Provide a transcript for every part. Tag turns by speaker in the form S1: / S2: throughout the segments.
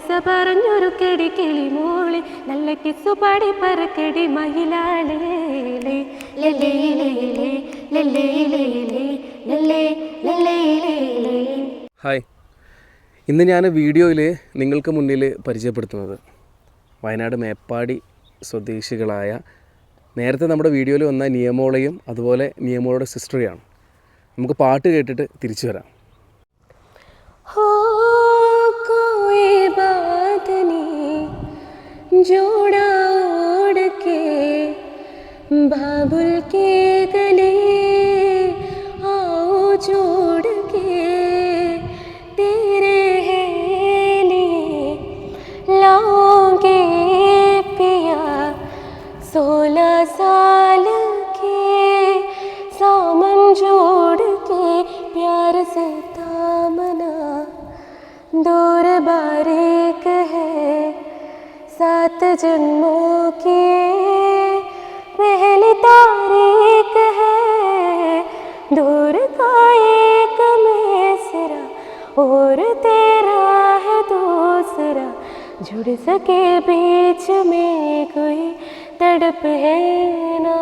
S1: കിസ പറഞ്ഞൊരു കെടി കിളി മൂളി നല്ല കിസ്സു പാടി പറക്കടി മഹിളാളേ
S2: ഹായ് ഇന്ന് ഞാൻ വീഡിയോയിൽ നിങ്ങൾക്ക് മുന്നിൽ പരിചയപ്പെടുത്തുന്നത് വയനാട് മേപ്പാടി സ്വദേശികളായ നേരത്തെ നമ്മുടെ വീഡിയോയിൽ വന്ന നിയമോളയും അതുപോലെ നിയമോളയുടെ സിസ്റ്ററിയാണ് നമുക്ക് പാട്ട് കേട്ടിട്ട് തിരിച്ചു വരാം
S1: ഹോ साल के सामन जोड़ के प्यार से दामना दूर बारीक है सात जन्मों की पहली तारीख है। दूर का एक मिसरा और तेरा है दूसरा। जुड़ सके बीच में कोई तड़प है ना।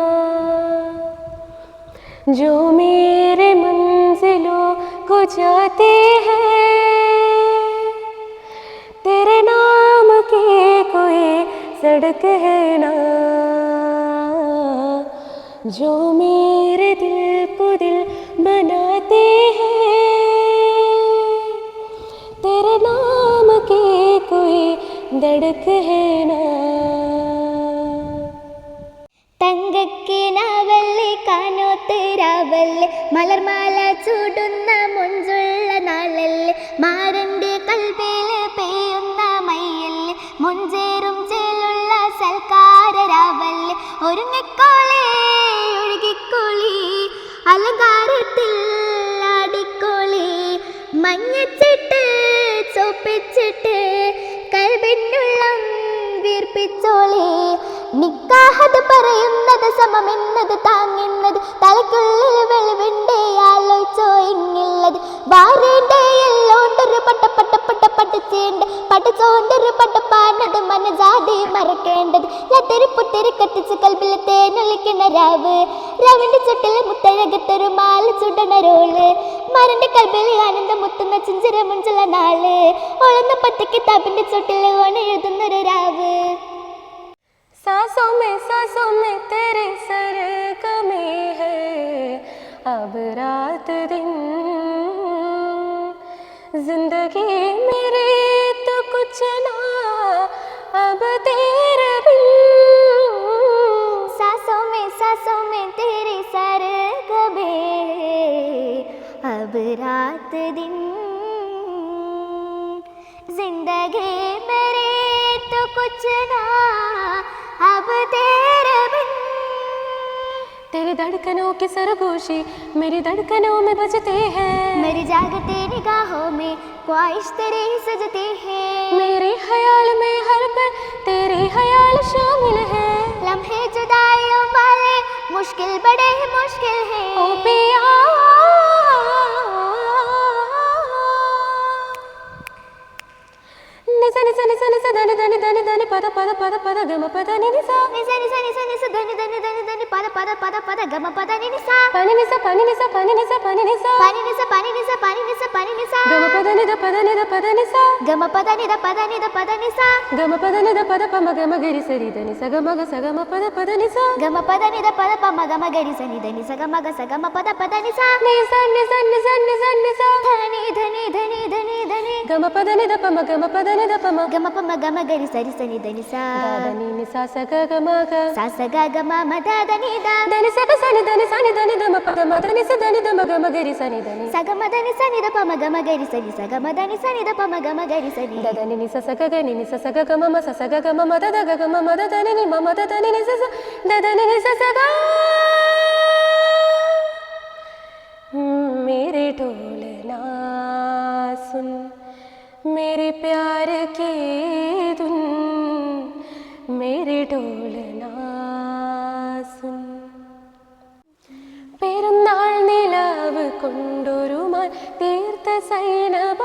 S1: जो मेरे मंजिलों को जाते हैं, तेरे नाम की कोई सड़क है ना। जो मेरे दिल को दिल बनाते हैं, तेरे नाम की कोई धड़क है
S3: കാനോത്തരാവല്ലേ മലർമാല ചൂടുന്ന മുഞ്ചുള്ള നാളല്ലേ? മാറിന്റെ കൽബേൽ പെയ്യുന്ന മയ്യല്ലേ? മുഞ്ചേറും ചേലുള്ള സൽക്കാരരാവല്ലേ ഒരുങ്ങിക്കോളേ ഒഴുകിക്കോളി അലങ്കാരത്തിൽ ആടിക്കോളി. മഞ്ഞച്ചിട്ട് ചൊപ്പിച്ചിട്ട് കൽബിനുള്ളം വീർപ്പിച്ചോളേ. നിക്കാഹത് പറയുന്നത് സമമെന്നത് താങ്ങുന്നത് തലക്കുള്ളിൽ വെളിവിണ്ടേ ആലോചിച്ചോ ഇങ്ങുള്ളത് വാരേണ്ടേ എല്ലോണ്ടൊരു പട്ട പട്ട പട്ട പട്ടിച്ചേണ്ട പട്ടിച്ചോണ്ടൊരു പട്ടപ്പാണത് മനജാതി മറക്കേണ്ടത്. ലത്തെരുപ്പു കത്തിച്ച് കൽബിൽ തേനൊലിക്കണ രാവ്. രാവിന്റെ ചുട്ടിൽ മുത്തഴകത്തൊരു മാല ചുടണ റോൾ മരന്റെ കൽബിൽ ആനന്ദം മുത്തുന്ന ചിഞ്ചിര മുഞ്ചുള്ള നാൾ. ഒളന്ന പത്തിക്ക് തപിന്റെ ചുട്ടിൽ ഓണെഴുതുന്നൊരു രാവ്.
S1: सांसों में सांसों में तेरे सर कमी है। अब रात दिन, ज़िंदगी मेरी तो कुछ ना। अब तेरे बिन
S3: सांसों में सांसों में तेरे सर गबे अब रात दिन, ज़िंदगी मेरी तो कुछ ना। अब तेरे बिन।
S1: तेरी धड़कनों की सरगोशी मेरी धड़कनों में बजते हैं।
S3: मेरी जागते निगाहों में ख्वाहिश तेरी सजते हैं।
S1: मेरे ख्याल में हर पल तेरे ख्याल शामिल है।
S3: लम्हे जुदाई वाले मुश्किल बड़े ही मुश्किल है।
S1: ओ పద పద గమ పద ని నిస
S3: నిజ నిజ నిజ నిజ ధని ధని ధని ధని పద పద పద పద గమ పద ని నిస
S1: పని నిస పని నిస పని నిస పని నిస.
S3: పని నిస పని నిస పని నిస పని నిస
S1: గమ పద నిద పద నిద పద నిస
S3: గమ పద నిద పద నిద పద నిస
S1: గమ పద నిద పద పమ గమ గరి సరి ధని స గమ గ స గమ పద పద నిస
S3: గమ పద నిద పద పమ గమ గరి స నిద నిస గమ గ స గమ పద పద నిస
S1: నిస నిస నిస నిస నిస
S3: ధని ధని ధని ధని ధని.
S1: గమ పద నిద పమ గమ పద నిద పమ.
S3: గమ పమ గమ గరి సరి స. నిద నిస
S1: ధని నిస స గ గమ గ.
S3: స స గ గ మ మ ద ద ని ద.
S1: ధని స గ స ని ధని స ని ధని ధమ పద మ ధని స ధని ధమ గమ గరి స ని ధని
S3: స గమ ద ని స ని ద పమ గమ గరి సని సగ మదని సని ద పమ గమ గరి సని
S1: దదని ని ససగ గని ని ససగ గమ మ ససగ గమ మద ద గ గమ మద దని ని మమ ద దని ని సస దదని mere ససగ na sun mere pyar ki dun mere मेरे na sun പെരുന്നാൾ നിലാവ് കൊണ്ടൊരു സൈനബ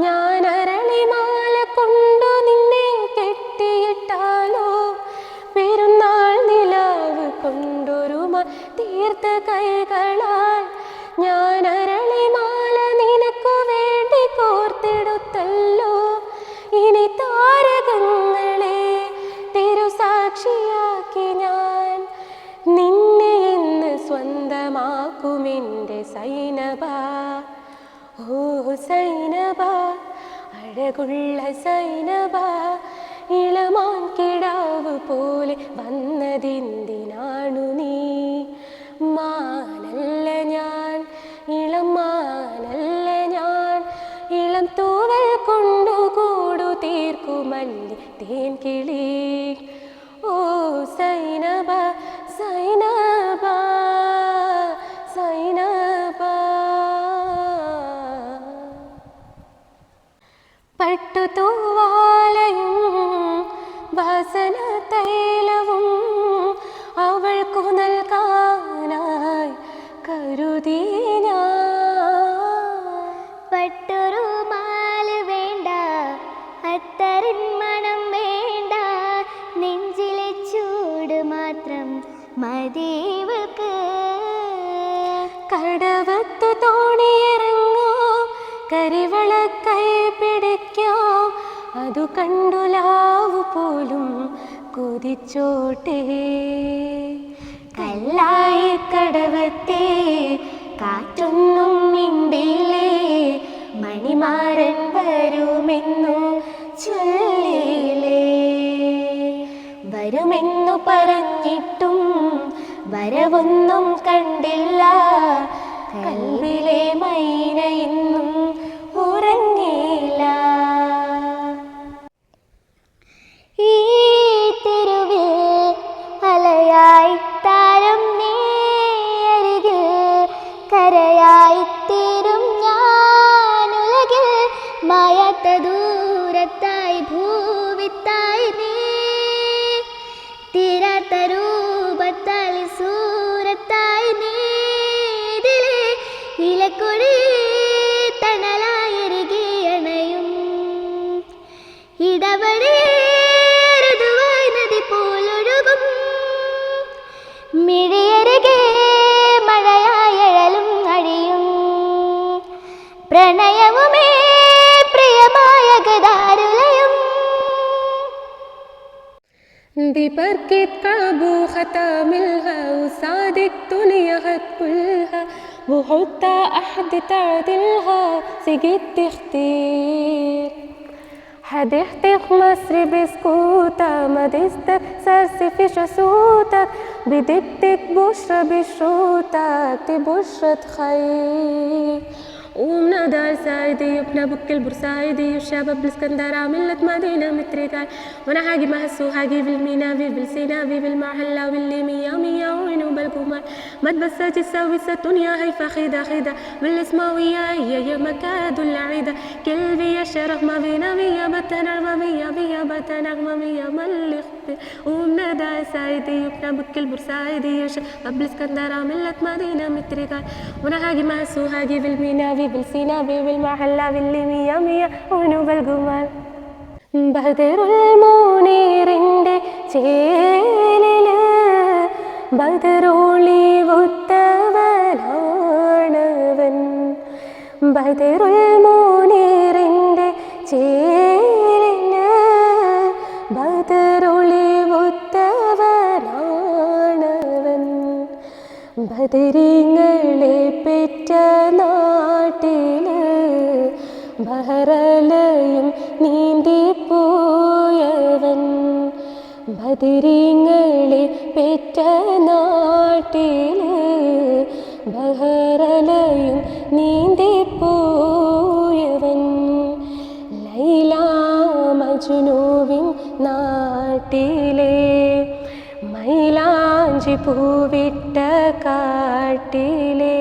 S1: ഞാൻ അരളിമാല കൊണ്ട് കെട്ടിയിട്ടാലോ? പെരുന്നാൾ നിലാവ് കൊണ്ടൊരുമ തീർത്ത കൈകളാൽ ഞാൻ അരളിമാല നിനക്കു വേണ്ടി കോർത്തെടുത്തല്ലോ. ഇനി താരകങ്ങളെ തിരുസാക്ഷിയാക്കി ഞാൻ നിന്നെ എന്ന് സ്വന്തമാക്കുമെന്റെ സൈനബ. ഓ സൈനബ അഴകുള്ള സൈനബ ഇളമാൻ കിടാവ് പോലെ വന്നതെന്തിനാണു നീ? മാനല്ല ഞാൻ ഇളം മാനല്ല ഞാൻ ഇളം തൂവൽ കൊണ്ടു കൂടു തീർക്കുമല്ലി തേൻ കിളി കരിവളക്കൈ പിടിക്കാം. അതു കണ്ടുലാവു പോലും കൊതിച്ചോട്ടേ. കല്ലായി കടവത്തെ കാറ്റൊന്നും മിണ്ടില്ലേ. മണിമാരൻ വരുമെന്നു ചൊല്ലിയില്ലേ വരുമെന്നു പറഞ്ഞിട്ടും വരവൊന്നും കണ്ടില്ല. കല്ലിലെ മൈന ഇന്നും
S3: പ്രണയവുമേ പ്രിയമായ ഗതാരുലയും
S1: ببركة كعبه ختاملها وسعدك دنيا كلها وحتى أحد تعدلها سجد تختير هتحتك مصر بسكوتك ما تستكسرش في شسوتك بدبتك بشرى بشروطك تبشرة خير دار سايدي وبنا بك البورسايدي والشباب بالاسكندرة ملة مدينة متريتال وأنا هاجي مع السوحاجي في المينا في بالسينا في بالمحلة واللي مية مية وينو بالقمر ما تبسات الساوي الدنيا هي خيدا خيدا بالاسماوية هي يا مكاد العيدة. كل بيا شرف ما بتا مية بتنغمة مية مية بتنغمة مية ملي خطي ومنا دار سايدي وبنا بك البورسايدي والشباب بالاسكندرة ملة مدينة متريتال وأنا هاجي مع السوحاجي في المينا في بالسينا بالمحلة باللي مية مية ونوب الجمال ബദറുൽ മൂനീറിൻ്റെ ചേലില് ബദറോളി ഒത്തവനാണവൻ ബദറുൽ നീന്തിപ്പോയവൻ ബദിരിങ്ങളിൽ പെറ്റ നാട്ടിൽ ബഹറലയും നീന്തിപ്പോയവൻ ലൈല മജ്നുവിൻ നാട്ടിലെ മൈലാഞ്ചി പൂവിട്ട കാട്ടിലെ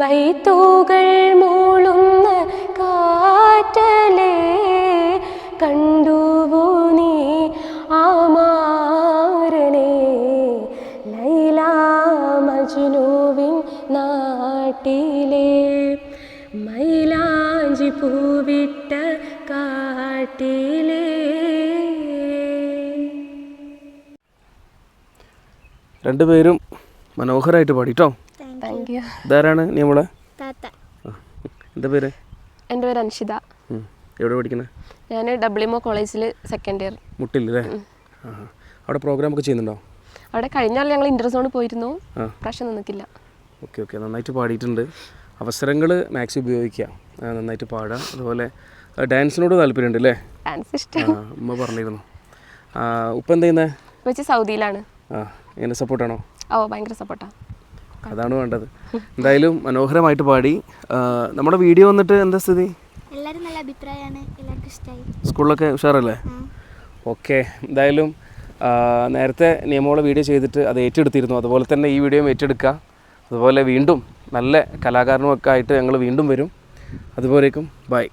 S1: ബൈത്തൂകൾ മൂളുന്ന കാറ്റലെ മുന്തിരി പൂവിട്ട കാട്ടിലേ.
S2: രണ്ടുപേരും മനോഹരമായിട്ട്
S1: പാടിട്ടോ?
S2: ഇതാരാണ്?
S3: നീ
S2: നമ്മളെ? എന്താ പേര്?
S1: എന്റെ പേര് അൻഷിത.
S2: എവിടെ പഠിക്കുന്നത്
S1: ഞാൻ ഡബ്ലിമോ കോളേജിൽ സെക്കൻഡ് ഇയർ
S2: മുട്ടില്ലേ അവിടെ പ്രോഗ്രാം ഒക്കെ ചെയ്യുന്നുണ്ടോ?
S1: അവിടെ കഴിഞ്ഞാൽ ഞങ്ങൾ ഇന്റർ സോണിൽ പോയിരുന്നു. പ്രശ്നം നിന്നിട്ടില്ല.
S2: Okay okay. നന്നായിട്ട് പാടിയിട്ടുണ്ട്. അവസരങ്ങൾ മാക്സി ഉപയോഗിക്കുക. നന്നായിട്ട് പാടുക അതുപോലെ ഡാൻസിനോട് താല്പര്യമുണ്ട് അല്ലേ?
S1: ഡാൻസ് ഇഷ്ടം.
S2: ഉമ്മ പറഞ്ഞിരുന്നു. ഉപ്പ എന്താ ചെയ്യുന്നത്
S1: വെച്ച് സൗദിയിലാണ്.
S2: ആ എങ്ങനെ സപ്പോർട്ടാണോ?
S1: ഓ ഭയങ്കര സപ്പോർട്ടാണ്
S2: അതാണ് വേണ്ടത്. എന്തായാലും മനോഹരമായിട്ട് പാടി. നമ്മുടെ വീഡിയോ വന്നിട്ട് എന്താ സ്ഥിതി?
S3: എല്ലാവരും നല്ല അഭിപ്രായമാണ്. എല്ലാവർക്കും ഇഷ്ടമായി
S2: സ്കൂളിലൊക്കെ ഉഷാറല്ലേ? ഓക്കെ. എന്തായാലും നേരത്തെ നിയമമുള്ള വീഡിയോ ചെയ്തിട്ട് അത് ഏറ്റെടുത്തിരുന്നു. അതുപോലെ തന്നെ ഈ വീഡിയോയും ഏറ്റെടുക്കുക. അതുപോലെ വീണ്ടും നല്ല കലാകാരനുമൊക്കെ ആയിട്ട് ഞങ്ങൾ വീണ്ടും വരും. അതുപോലേക്കും ബൈ